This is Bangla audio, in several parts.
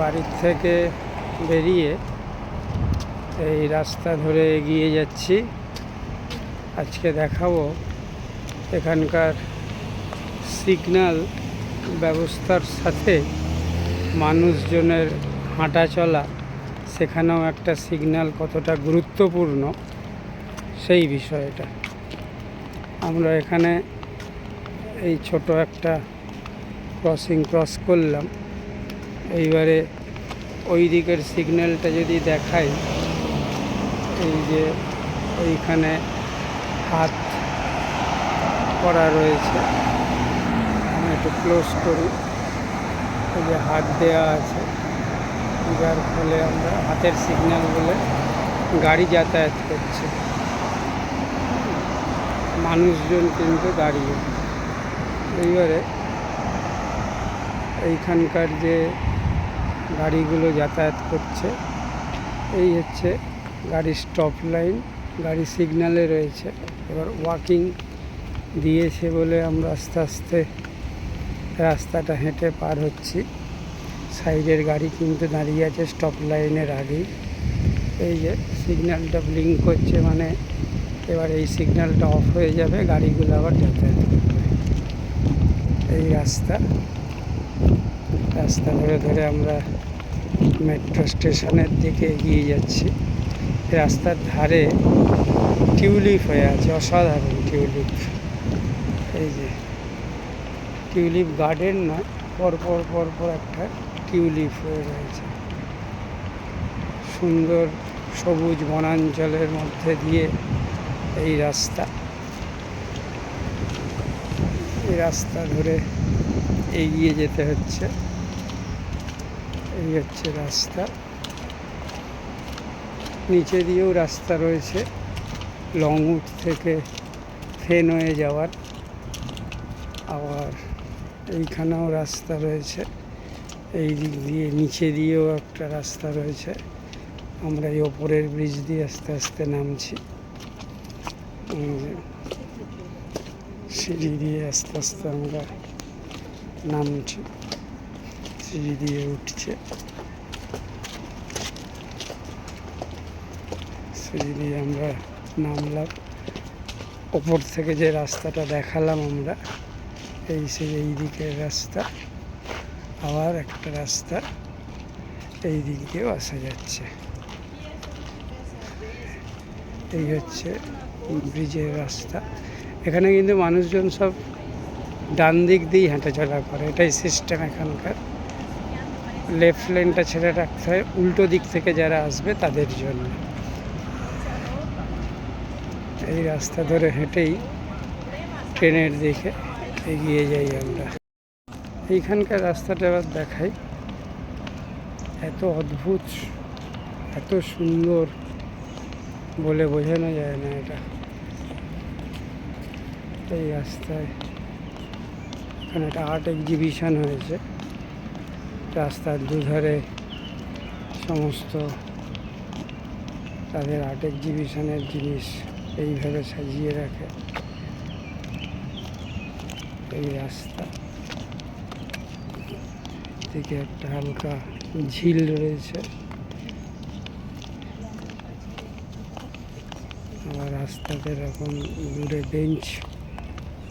বাড়ির থেকে বেরিয়ে এই রাস্তা ধরে এগিয়ে যাচ্ছি। আজকে দেখাবো এখানকার সিগন্যাল ব্যবস্থার সাথে মানুষজনের হাঁটা চলা। সেখানেও একটা সিগন্যাল কতটা গুরুত্বপূর্ণ সেই বিষয়টা। আমরা এখানে এই ছোট একটা ক্রসিং ক্রস করলাম। এইবারে ওই দিকের সিগন্যালটা যদি দেখাই, এই যে ওইখানে হাত করা রয়েছে, আমি একটু ক্লোজ করি। এই যে হাত দেওয়া আছে, যার ফলে আমরা হাতের সিগন্যাল বলে গাড়ি যাতায়াত করছে। মানুষজন কিন্তু দাঁড়িয়ে। এইবারে এইখানকার যে গাড়িগুলো যাতায়াত করছে। এই হচ্ছে গাড়ির স্টপ লাইন গাড়ি সিগনালে রয়েছে। এবার ওয়াকিং দিয়েছে বলে আমরা আস্তে আস্তে রাস্তাটা হেঁটে পার হচ্ছি। সাইডের গাড়ি কিন্তু দাঁড়িয়ে আছে স্টপ লাইনের আগেই। এই যে সিগন্যালটা ব্লিঙ্ক করছে মানে এবার এই সিগন্যালটা অফ হয়ে যাবে, গাড়িগুলো আবার যাতায়াত করবে। এই রাস্তা রাস্তা ধরে ধরে আমরা মেট্রো স্টেশনের দিকে এগিয়ে যাচ্ছি। রাস্তার ধারে টিউলিপ হয়ে আছে, অসাধারণ টিউলিপ। এই যে, টিউলিপ গার্ডেন নয় পরপর পরপর একটা টিউলিপ হয়ে রয়েছে। সুন্দর সবুজ বনাঞ্চলের মধ্যে দিয়ে এই রাস্তা। এই রাস্তা ধরে এগিয়ে যেতে হচ্ছে। এই হচ্ছে রাস্তা। নিচে দিয়েও রাস্তা রয়েছে লংউড থেকে ফেন হয়ে যাওয়ার। আবার এইখানেও রাস্তা রয়েছে, এই দিক দিয়ে নিচে দিয়েও একটা রাস্তা রয়েছে। আমরা এই ওপরের ব্রিজ দিয়ে আস্তে আস্তে নামছি। সিঁড়ি দিয়ে আস্তে আস্তে আমরা নামছি। সিঁড়ি দিয়ে উঠছে। সিঁড়ি দিয়ে আমরা নামলাম। ওপর থেকে যে রাস্তাটা দেখালাম আমরা, এই সে এই দিকের রাস্তা। আবার একটা রাস্তা এই দিক দিয়েও আসা যাচ্ছে। এই হচ্ছে ব্রিজের রাস্তা। এখানে কিন্তু মানুষজন সব ডান দিক দিয়েই হাঁটাচলা করে। এটাই সিস্টেম এখানকার। লেফট লেনটা ছেড়ে রাখতে হয়, উল্টো দিক থেকে যারা আসবে তাদের জন্য। এই রাস্তা ধরে হেঁটেই ট্রেনের দিকে এগিয়ে যাই আমরা। এইখানকার রাস্তাটা আবার দেখাই। এত অদ্ভুত, এত সুন্দর বলে বোঝানো যায় না এটা। এই রাস্তায় এখানে একটা আর্ট এক্সিবিশন হয়েছে। রাস্তার দুধারে সমস্ত তাদের আর্ট এক্সিবিশনের জিনিস এইভাবে সাজিয়ে রাখে। এই রাস্তা। থেকে একটা হালকা ঝিল রয়েছে। আবার রাস্তাতে এরকম দূরে বেঞ্চ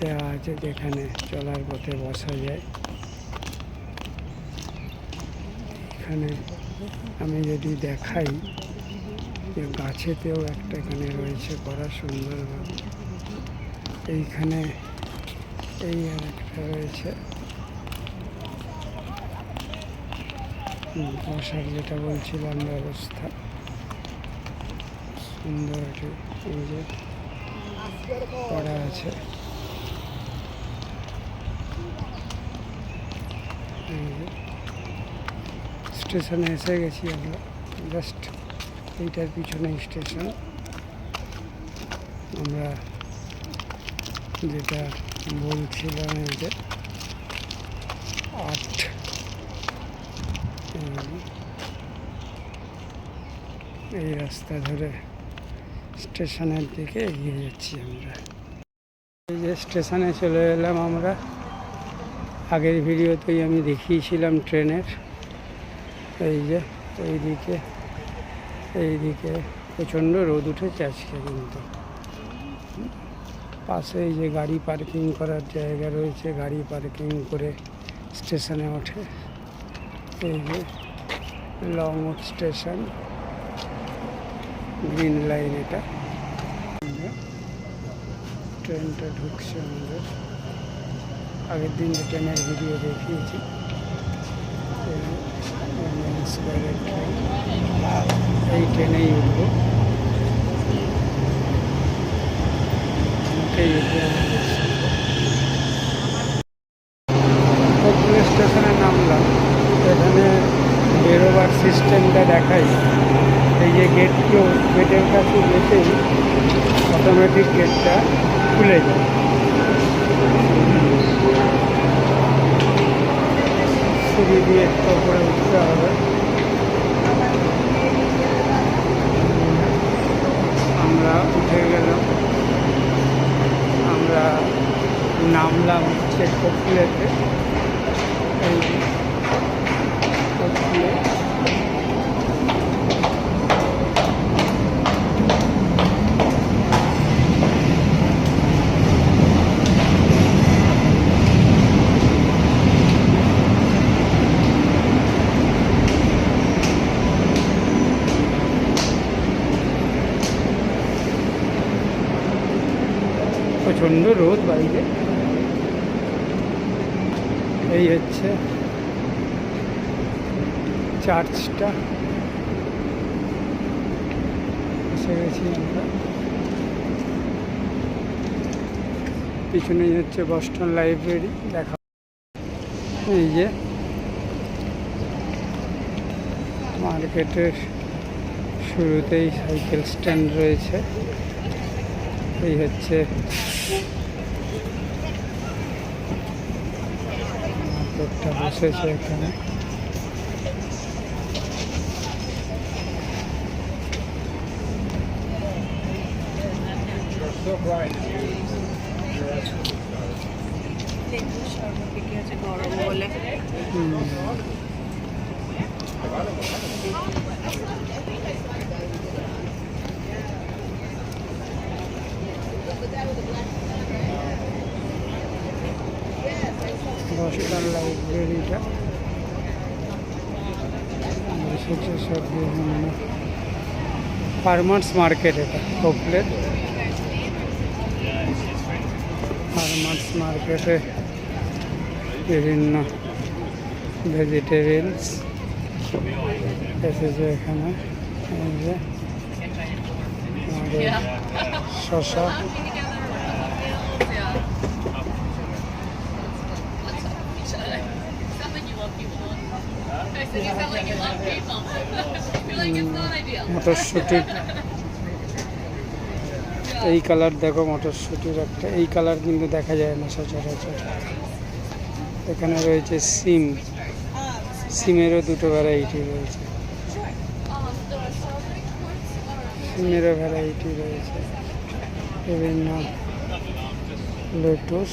দেওয়া আছে যেখানে চলার পথে বসা যায়। এখানে আমি যদি দেখাই যে গাছেতেও একটা এখানে রয়েছে করা সুন্দরভাবে এইখানে এই আর একটা রয়েছে। বসার যেটা বলছিলাম ব্যবস্থা। সুন্দর এই যে করা আছে এই যে স্টেশনে এসে গেছি আমরা। জাস্ট এইটার পিছনে স্টেশন। আমরা যেটা বলছিলাম এই যে আট এই- রাস্তা ধরে স্টেশনের দিকে এগিয়ে যাচ্ছি আমরা। এই যে স্টেশনে চলে এলাম আমরা। আগের ভিডিওতেই আমি দেখিয়েছিলাম ট্রেনের। এই যে, এইদিকে এইদিকে প্রচণ্ড রোদ উঠেছে আজকে কিন্তু। পাশে এই যে গাড়ি পার্কিং করার জায়গা রয়েছে, গাড়ি পার্কিং করে স্টেশনে ওঠে। এই যে লং স্টেশন, গ্রিন লাইন এটা। ট্রেনটা ঢুকছে আমাদের। আগের দিন যে ট্রেনের ভিডিও দেখিয়েছি। আমাদের স্টেশনে নামলাম এখানে বেরোবার সিস্টেমটা দেখাই এই যে গেটগুলো গেটের কাছে যেতেই অটোমেটিক গেটটা খুলে যায় সিঁড়ি দিয়ে একটু উঠতে হবে আমরা উঠে গেলাম। আমরা নামলাম হচ্ছে কপিয়াতে এই যে কপিলে প্রচণ্ড রোদ বাইরে এই হচ্ছে চার্চটা এসে গেছি আমরা পিছনেই হচ্ছে বস্টন লাইব্রেরি দেখা এই যে মার্কেটের শুরুতেই সাইকেল স্ট্যান্ড রয়েছে। এই হচ্ছে মার্কেটটা বসেছে এখানে। So লেবু শরবত বিক্রি হচ্ছে গরম বলে। হুম, লাইব্রেরিটা। বসেছে সব ফার্মার্স মার্কেট এটা কোপলের ফার্মার্স মার্কেটে বিভিন্ন ভেজিটেবিলস এসেছে এখানে। শশা। মটরশুটি এই কালার দেখো, মটরশুটির একটা এই কালার কিন্তু দেখা যায় না সচরাচর। এখানে রয়েছে সিম। সিমেরও দুটো ভ্যারাইটি রয়েছে। সিমেরও ভ্যারাইটি রয়েছে। বিভিন্ন লেটুস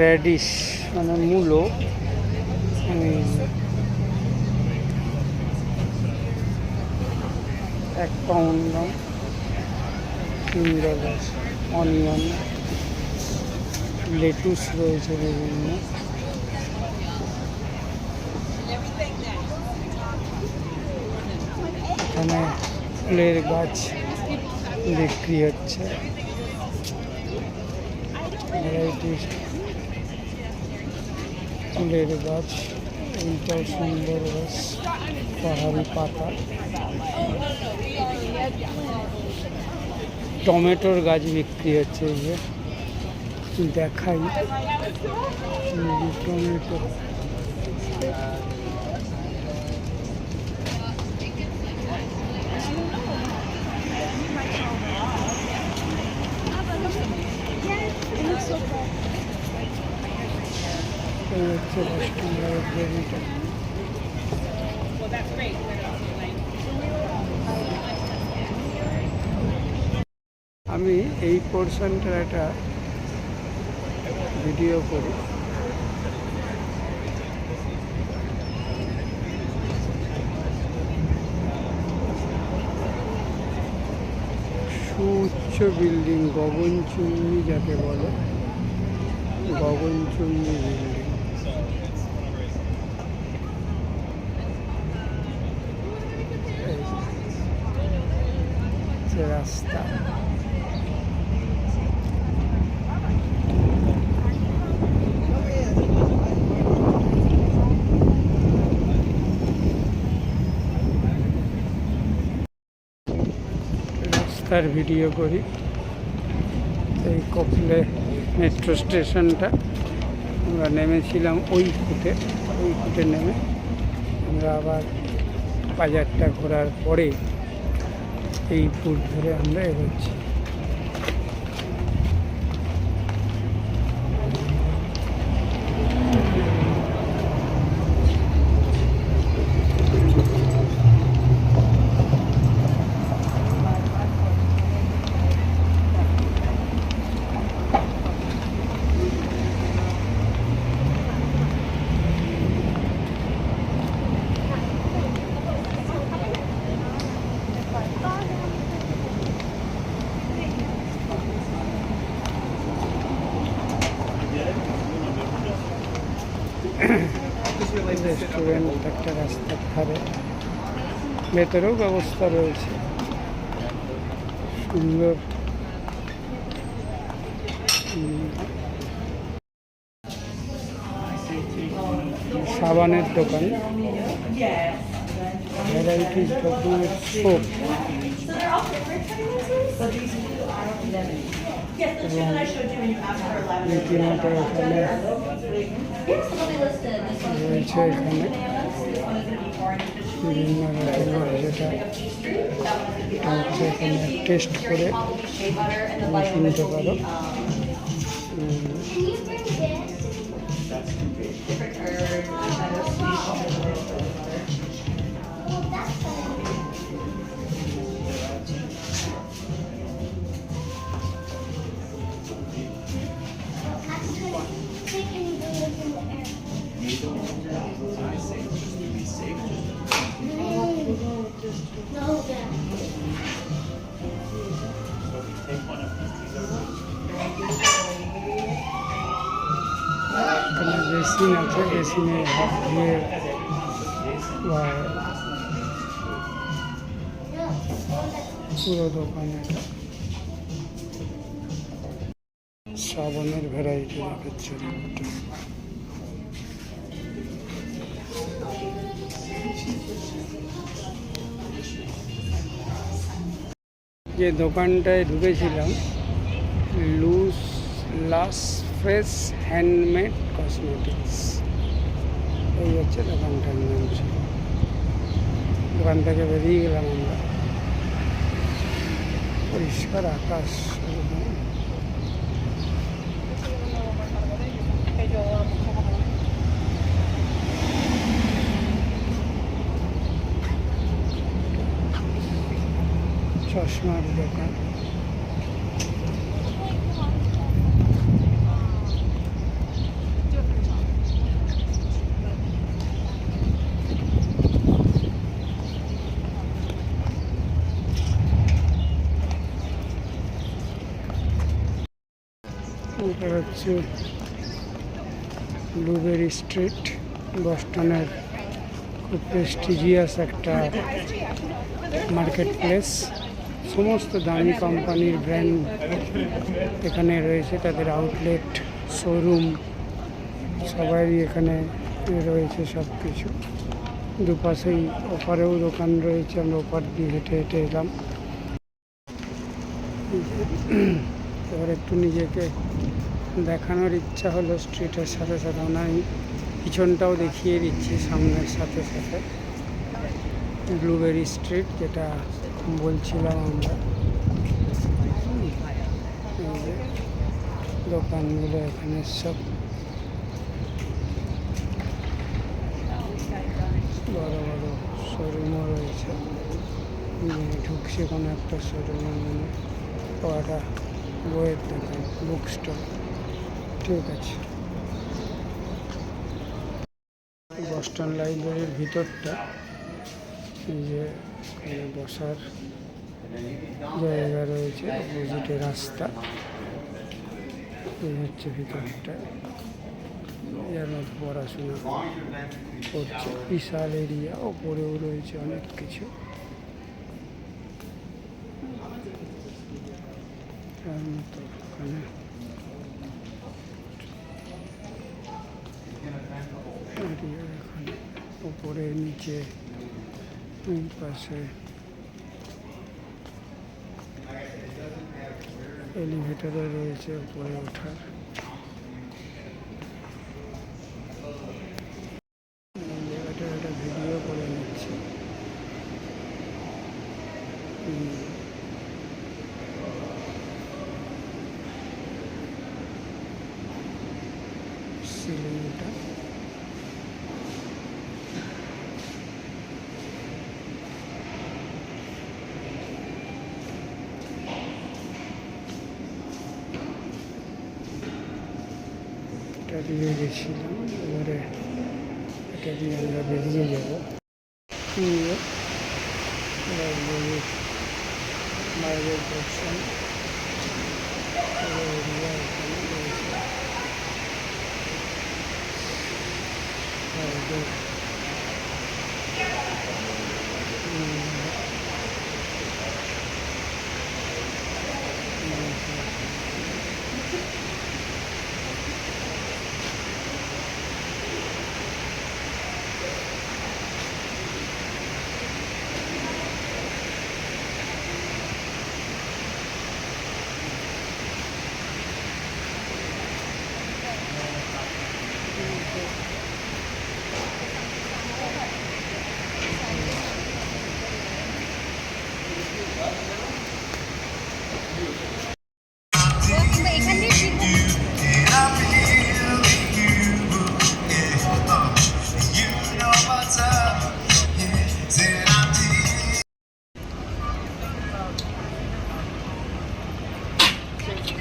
র্যাডিশ মানে মূলো। এক পাউন্ড দাম। তিন ডলার অনিয়ন লেটুস রয়েছে বিভিন্ন এখানে ফুলের গাছ বিক্রি হচ্ছে। ভ্যারাইটির ফুলের গাছ এইটাও সুন্দর গাছ, পাহাড়ি পাতা। টমেটোর গাছ বিক্রি হচ্ছে এই যে। দেখাই। টমেটো হচ্ছে আমি এই পোর্শনটার একটা ভিডিও করি। সুউচ্চ বিল্ডিং গগনচুম্বি যাকে বলে। গগনচুম্বি বিল্ডিং। রাস্তা। রাস্তার ভিডিও করি। এই কপিলে মেট্রো স্টেশনটা আমরা নেমেছিলাম ওই ফুটে ওই ফুটে নেমে আমরা আবার বাজারটা ঘোরার পরে এই ফুট ধরে আমরা এগোচ্ছি রেস্টুরেন্ট একটা রাস্তার ধারে ভেতরেও ব্যবস্থা রয়েছে। সুন্দর। সাবানের দোকান। ভ্যারাইটিস রকমের সোপ এবং রীতিমতো এখানে রয়েছে এখানে। বিভিন্ন যেটা টেস্ট করে শুনতে পারো। আছে বেসিনে হাত ধুয়ে বা পুরো দোকানে সাবানের ভ্যারাইটি দেখাচ্ছে একটা যে দোকানটায় ঢুকেছিলাম লুজ লাস ফ্রেশ হ্যান্ডমেড কসমেটিক্স এই হচ্ছে দোকানটার নাম ছিল। দোকান থেকে বেরিয়ে গেলাম আমরা। পরিষ্কার আকাশ। একদম। চশমার দোকান এটা হচ্ছে ব্লুবেরি স্ট্রিট, বস্টনের খুব প্রেস্টিজিয়াস একটা মার্কেট প্লেস সমস্ত দামি কোম্পানির ব্র্যান্ড এখানে রয়েছে, তাদের আউটলেট শোরুম সবারই এখানে রয়েছে সব কিছু দুপাশেই ওপারেও দোকান রয়েছে, আমরা ওপার দিয়ে হেঁটে হেঁটে এলাম। এবার একটু নিজেকে দেখানোর ইচ্ছা হলো স্ট্রিটের সাথে সাথে ওনার পিছনটাও দেখিয়ে দিচ্ছি, সামনের সাথে সাথে। ব্লুবেরি স্ট্রিট যেটা বলছিলাম আমরা। দোকানগুলো এখানে সব। বড় বড় শোরুমও রয়েছে। ঢুকছে কোনো একটা শোরুমের মানে বইয়ের দোকান বুক স্টল ঠিক আছে বস্টন লাইব্রেরির ভিতরটা যে বসার জায়গা রয়েছে অপোজিটে রাস্তা। এই হচ্ছে ভিতরটা। এর মধ্যে পড়াশোনা করছে। বিশাল এরিয়া ওপরেও রয়েছে অনেক কিছু। মতো ওখানে এরিয়া এখানে ওপরে নিচে দুই পাশে। এলিভেটরও রয়েছে উপরে ওঠার এই জায়গাটা একটা ভিডিও করে নিচ্ছি হুম। সিলিংটা এটা দিয়ে গেছিলাম এবারে এটা দিয়ে আমরা বেরিয়ে যাব নিয়ে এবার বেরিয়ে বাইরের পোর্শন এরিয়া এখানে রয়েছে বাইরের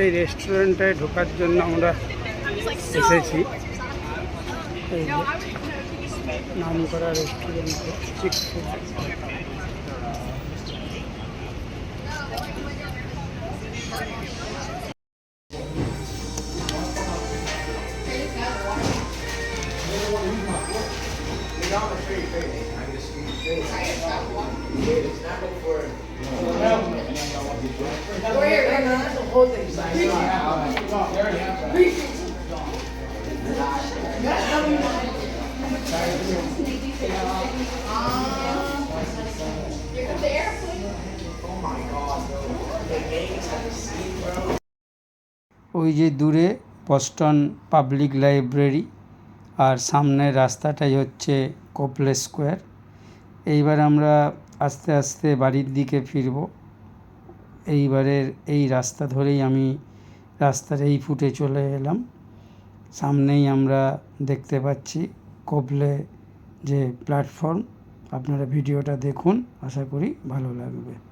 এই রেস্টুরেন্টে ঢোকার জন্য আমরা এসেছি। নাম করা রেস্টুরেন্ট চিক ওই যে দূরে বস্টন পাবলিক লাইব্রেরি আর সামনের রাস্তাটাই হচ্ছে কোপলে স্কোয়ার এইবার আমরা আস্তে আস্তে বাড়ির দিকে ফিরব। এইবারের এই রাস্তা ধরেই আমি রাস্তার এই ফুটে চলে এলাম। সামনেই আমরা দেখতে পাচ্ছি কোপলে যে প্ল্যাটফর্ম আপনারা ভিডিওটা দেখুন, আশা করি ভালো লাগবে।